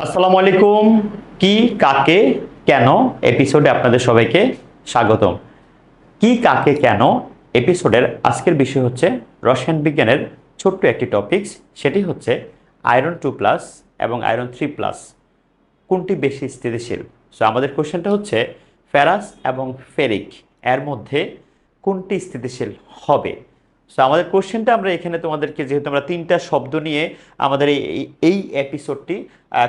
আসসালামু আলাইকুম। কি, কাকে, কেন? এপিসোডে আপনাদের সবাইকে স্বাগতম। কি, কাকে, কেন? এপিসোডের আজকের বিষয় হচ্ছে রসায়ন বিজ্ঞানের ছোট্ট একটি টপিকস সেটি হচ্ছে আয়রন টু প্লাস এবং আয়রন থ্রি প্লাস কোনটি বেশি স্থিতিশীল? সো আমাদের কোশ্চেনটা হচ্ছে ফেরাস এবং ফেরিক। এর মধ্যে কোনটি স্থিতিশীল হবে? সো আমাদের কোশ্চেনটা আমরা এখানে তোমাদেরকে, যেহেতু আমরা তিনটা শব্দ নিয়ে আমাদের এই, এই- এপিসোডটি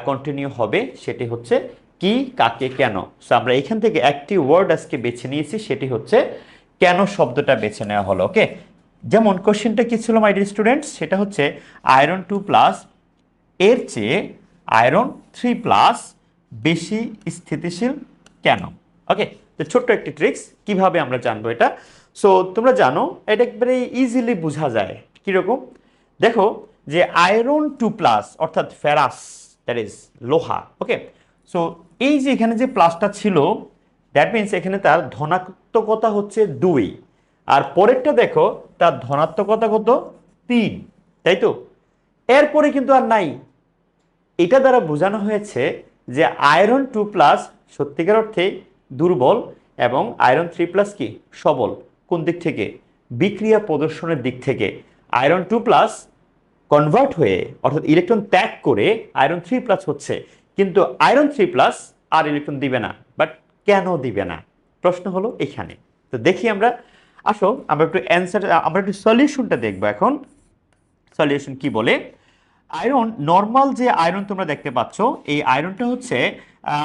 কন্টিনিউ হবে, সেটি হচ্ছে কি, কাকে, কেন? সো আমরা এখান থেকে একটি ওয়ার্ড আজকে বেছে নিয়েছি, সেটি হচ্ছে কেন শব্দটা বেছে নেওয়া হলো ওকে যেমন কোশ্চেনটা কি ছিল মাই স্টুডেন্টস সেটা হচ্ছে আয়রন টু প্লাস এর চেয়ে আয়রন থ্রি প্লাস বেশি স্থিতিশীল কেন? ওকে তো ছোট্ট একটি ট্রিক্স কীভাবে আমরা জানব এটা? সো তোমরা জানো, এটা একবারে ইজিলি বোঝা যায়। কীরকম? দেখো যে আয়রন টু প্লাস অর্থাৎ ফেরাস দ্যাট ইজ লোহা ওকে সো এই যে এখানে যে প্লাসটা ছিল দ্যাট মিনস এখানে তার ধনাত্মকতা হচ্ছে দুই। আর পরেরটা দেখো, তার ধনাত্মকতা কত? তিন, তাই তো? এরপরে কিন্তু আর নাই। এটা দ্বারা বোঝানো হয়েছে যে আয়রন টু প্লাস সত্যিকার অর্থে দুর্বল এবং আয়রন থ্রি প্লাস কি? সবল। কোন দিক থেকে? বিক্রিয়া প্রদর্শনের দিক থেকে। আয়রন টু প্লাস কনভার্ট হয়ে, অর্থাৎ ইলেকট্রন ত্যাগ করে আয়রন থ্রি প্লাস হচ্ছে। কিন্তু আয়রন থ্রি প্লাস আর ইলেকট্রন দিবে না। বাট কেন দিবে না? প্রশ্ন হলো এখানে। তো দেখি আমরা। আসো, আমরা একটু অ্যান্সার আমরা একটু সলিউশনটা দেখব এখন। সলিউশন কি বলে? আয়রন নর্মাল যে আয়রন তোমরা দেখতে পাচ্ছ, এই আয়রনটা হচ্ছে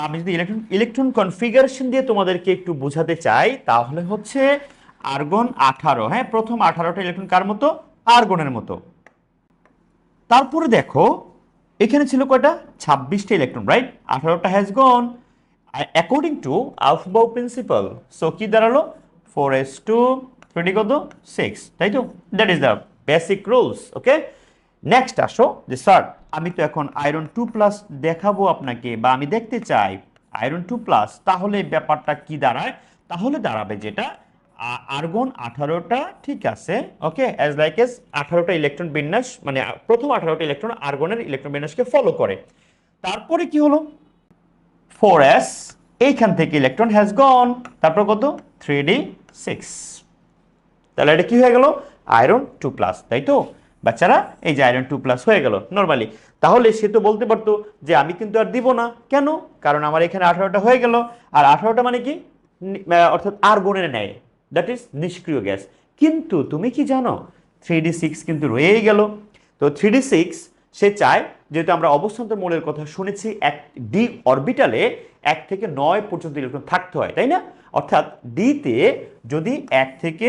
আমি যদি ইলেকট্রন ইলেকট্রন কনফিগারেশন দিয়ে তোমাদেরকে একটু বোঝাতে চাই, তাহলে হচ্ছে আর্গন আঠারো। হ্যাঁ প্রথম আঠারোটা ইলেকট্রন কার মতো? আর্গনের মতো। তারপরে দেখো, এখানে ছিল কয়টা? ছাব্বিশটা ইলেকট্রন রাইট আঠারোটা has gone according to aufbau principle so কি দাঁড়াল? ফোর এস টু টোয়েন্টি কত? সিক্স তাই তো? That is the basic rules okay next আসো, যে স্যার আমি তো এখন আয়রন টু প্লাস দেখাবো আপনাকে, বা আমি দেখতে চাই আয়রন টু প্লাস তাহলে ব্যাপারটা কি দাঁড়ায়? তাহলে দাঁড়াবে যেটা আর্গন আঠারোটা, ঠিক আছে, ওকে? অ্যাজ লাইক এস আঠারোটা ইলেকট্রন বিন্যাস মানে প্রথম আঠারোটা ইলেকট্রন আর্গনের ইলেকট্রন বিন্যাসকে ফলো করে। তারপরে কি হলো? ফোর এস এইখান থেকে ইলেকট্রন হ্যাজ গন তারপর কত? থ্রি ডি সিক্স তাহলে এটা কি হয়ে গেল? আয়রন টু প্লাস তাই তো? বাচ্চারা, এই যে আয়রন টু প্লাস হয়ে গেল নর্মালি তাহলে সে তো বলতে পারতো যে আমি কিন্তু আর দিব না। কেন? কারণ আমার এখানে আঠারোটা হয়ে গেল। আর আঠারোটা মানে কি? অর্থাৎ আর গণের নেয় দ্যাট ইজ নিষ্ক্রিয় গ্যাস। কিন্তু তুমি কি জানো? থ্রি ডি সিক্স কিন্তু রয়েই গেল। তো থ্রি ডি সিক্স সে চায় যেহেতু আমরা অবস্থান্তর মৌলের কথা শুনেছি, এক ডি অরবিটালে এক থেকে নয় পর্যন্ত ইলেকট্রন থাকতে হয়, তাই না? অর্থাৎ ডিতে যদি এক থেকে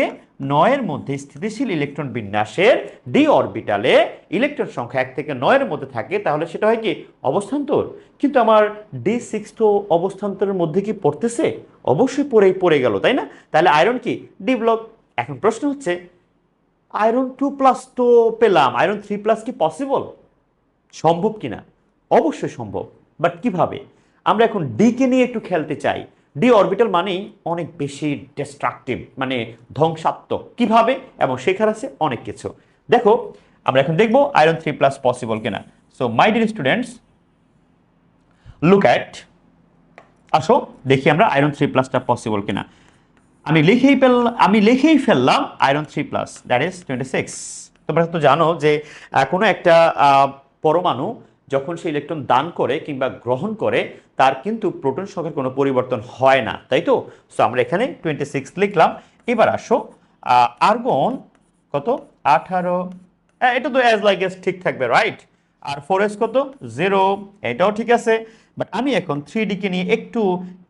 নয়ের মধ্যে স্থিতিশীল ইলেকট্রন বিন্যাসের ডি অরবিটালে ইলেকট্রন সংখ্যা এক থেকে নয়ের মধ্যে থাকে, তাহলে সেটা হয় কি? অবস্থান্তর। কিন্তু আমার ডি সিক্স তো অবস্থান্তরের মধ্যে কি পড়তেছে? অবশ্যই পড়েই পড়ে গেল, তাই না? তাহলে আয়রন কি? ডি ব্লক এখন প্রশ্ন হচ্ছে আয়রন টু প্লাস তো পেলাম আয়রন থ্রি প্লাস কি পসিবল সম্ভব কিনা? অবশ্যই সম্ভব। বাট কীভাবে? আমরা এখন ডিকে নিয়ে একটু খেলতে চাই। ডি অরবিটাল মানেই অনেক বেশি ডিস্ট্রাকটিভ মানে ধ্বংসাত্মক। কীভাবে? এবং শেখার আছে অনেক কিছু। দেখো, আমরা এখন দেখব আয়রন থ্রি প্লাস পসিবল কিনা। So my dear students look at আসো, দেখি আমরা আয়রন থ্রি প্লাসটা পসিবল কিনা। আমি লিখেই ফেল, আমি লিখেই ফেললাম iron three plus that is twenty six তোমরা তো জানো যে কোনো একটা পরমাণু যখন সে ইলেকট্রন দান করে কিংবা গ্রহণ করে তার কিন্তু প্রোটন সংখ্যার কোনো পরিবর্তন হয় না। তাই তো? সো আমরা এখানে টোয়েন্টি সিক্স লিখলাম। এবার আসো আর্গন কত? আঠারো। হ্যাঁ, এটা তো অ্যাজ লাইক এস ঠিক থাকবে রাইট আর ফোর এস কত? জিরো এটাও ঠিক আছে। বাট আমি এখন থ্রি ডিকে নিয়ে একটু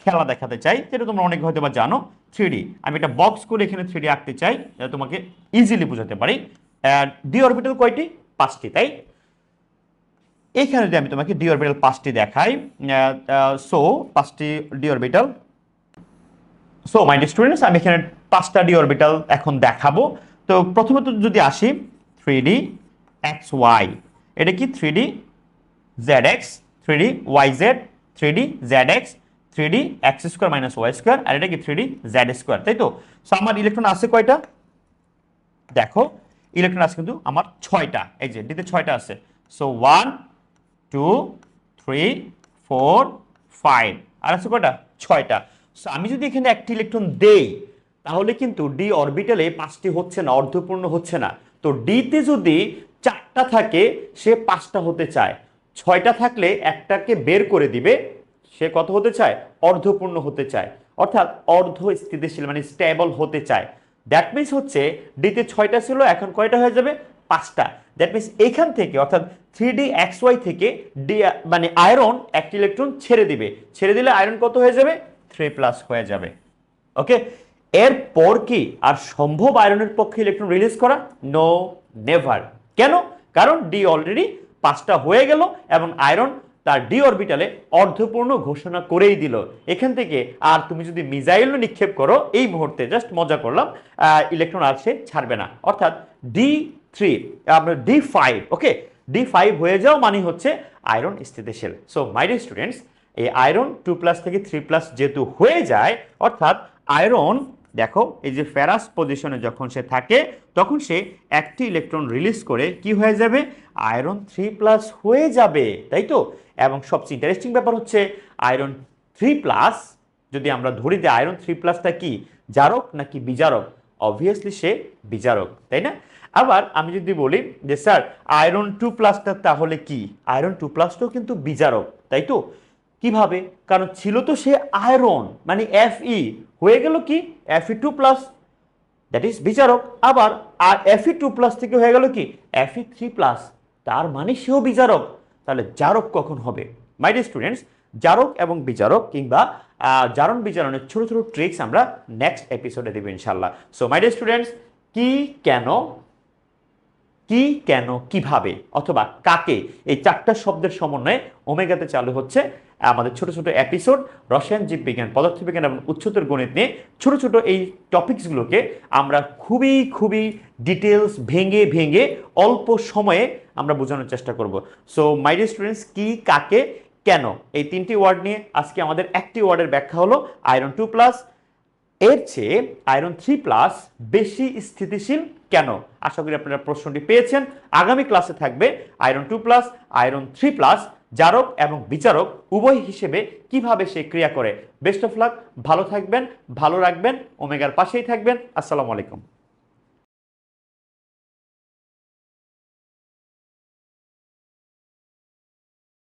খেলা দেখাতে চাই যেটা তোমরা অনেক হয়তো বা জানো থ্রি ডি আমি একটা বক্স করে এখানে থ্রি ডি আঁকতে চাই তোমাকে ইজিলি বোঝাতে পারি। ডি অরবিটাল কয়টি? পাঁচটি তাই? এইখানে যদি আমি তোমাকে ডি অরবিটাল পাঁচটি দেখাই সো পাঁচটি D orbital so my students আমি এখানে পাঁচটা ডি অরবিটাল এখন দেখাবো। তো প্রথমত যদি আসি থ্রি ডি এক্স ওয়াই এটা কি three D Z X three D Y Z three D Z X three D X square minus Y square আর এটা কি থ্রি ডি জেড স্কোয়ার তাই তো? সো আমার ইলেকট্রন আছে কয়টা? দেখো ইলেকট্রন আছে কিন্তু আমার ছয়টা, এই যে ডিতে ছয়টা আছে। So one two three four five আর আছে কটা ছয়টা। সো আমি যদি এখানে একটি ইলেকট্রন দেই, তাহলে কিন্তু ডি অরবিটালে পাঁচটি হচ্ছে না, অর্ধপূর্ণ হচ্ছে না। তো ডিতে যদি চারটা থাকে, সে পাঁচটা হতে চায়। ছয়টা থাকলে একটাকে বের করে দিবে, সে কত হতে চায়? অর্ধপূর্ণ হতে চায়। অর্থাৎ অর্ধ স্থিতিশীল মানে স্টেবল হতে চায়। দ্যাট মিনস হচ্ছে ডিতে ছয়টা ছিল, এখন কয়টা হয়ে যাবে? পাঁচটা। দ্যাট মিনস এখান থেকে, অর্থাৎ থ্রি ডি এক্স ওয়াই থেকে ডি মানে আয়রন একটি ইলেকট্রন ছেড়ে দিবে। ছেড়ে দিলে আয়রন কত হয়ে যাবে? থ্রি প্লাস হয়ে যাবে। ওকে? এরপর কি আর সম্ভব আয়রনের পক্ষে ইলেকট্রন রিলিজ করা? No, never. কেন? কারণ ডি অলরেডি পাঁচটা হয়ে গেল এবং আয়রন তার ডি অরবিটালে অর্ধপূর্ণ ঘোষণা করেই দিল। এখান থেকে আর তুমি যদি মিসাইল নিক্ষেপ করো, এই মুহূর্তে জাস্ট মজা করলাম ইলেকট্রন আর সে ছাড়বে না। অর্থাৎ ডি থ্রি, আমরা D five, okay? D five হয়ে যাও মানে হচ্ছে আয়রন স্থিতিশীল। সো মাই ডিয়ার স্টুডেন্টস এই আয়রন টু প্লাস থেকে থ্রি প্লাস যেহেতু হয়ে যায়, অর্থাৎ আয়রন দেখো, এই যে ফেরাস পজিশনে যখন সে থাকে, তখন সে একটি ইলেকট্রন রিলিজ করে কি হয়ে যাবে? আয়রন থ্রি প্লাস হয়ে যাবে, তাই তো? এবং সবচেয়ে ইন্টারেস্টিং ব্যাপার হচ্ছে আয়রন থ্রি প্লাস যদি আমরা ধরি যে আয়রন থ্রি প্লাসটা কি? জারক নাকি বিজারক? অবভিয়াসলি সে বিচারক, তাই না? আবার আমি যদি বলি যে, স্যার আয়রন টু প্লাসটা তাহলে কি? আয়রন টু প্লাসটাও কিন্তু বিচারক, তাই তো? কীভাবে? কারণ ছিল তো সে আয়রন মানে এফ ই হয়ে গেল কি? F E two plus that is বিচারক। আবার, আর এফ ই টু প্লাস থেকে হয়ে গেল কি? এফ ই থ্রি প্লাস তার মানে সেও বিচারক। তাহলে জারক কখন হবে? মাই ডিয়ার স্টুডেন্টস জারক এবং বিচারক কিংবা জারণ বিচারণের ছোট ছোট ট্রিক্স আমরা নেক্সট এপিসোডে দেবো ইনশাল্লাহ সো মাই ডিয়ার স্টুডেন্টস কি কেন কি কেন, কীভাবে অথবা কাকে এই চারটা শব্দের সমন্বয়ে ওমেগাতে চালু হচ্ছে, আমাদের ছোট ছোট এপিসোড রসায়ন, জীববিজ্ঞান, পদার্থবিজ্ঞান এবং উচ্চতর গণিত নিয়ে ছোট ছোট এই টপিকসগুলোকে আমরা খুবই খুবই ডিটেলস ভেঙে ভেঙে অল্প সময়ে আমরা বোঝানোর চেষ্টা করব। সো মাই ডিয়ার স্টুডেন্টস কি, কাকে কেন? এই তিনটি ওয়ার্ড নিয়ে আজকে আমাদের একটি ওয়ার্ডের ব্যাখ্যা হলো আয়রন টু প্লাস। এর চেয়ে আয়রন থ্রি প্লাস বেশি স্থিতিশীল কেন? আশা করি আপনারা প্রশ্নটি পেয়েছেন। আগামী ক্লাসে থাকবে iron two plus, iron three plus, জারক এবং বিচারক উভয় হিসেবে কীভাবে সে ক্রিয়া করে। বেস্ট অফ লাক, ভালো থাকবেন, ভালো রাখবেন, ওমেগার পাশেই থাকবেন। আসসালামু আলাইকুম।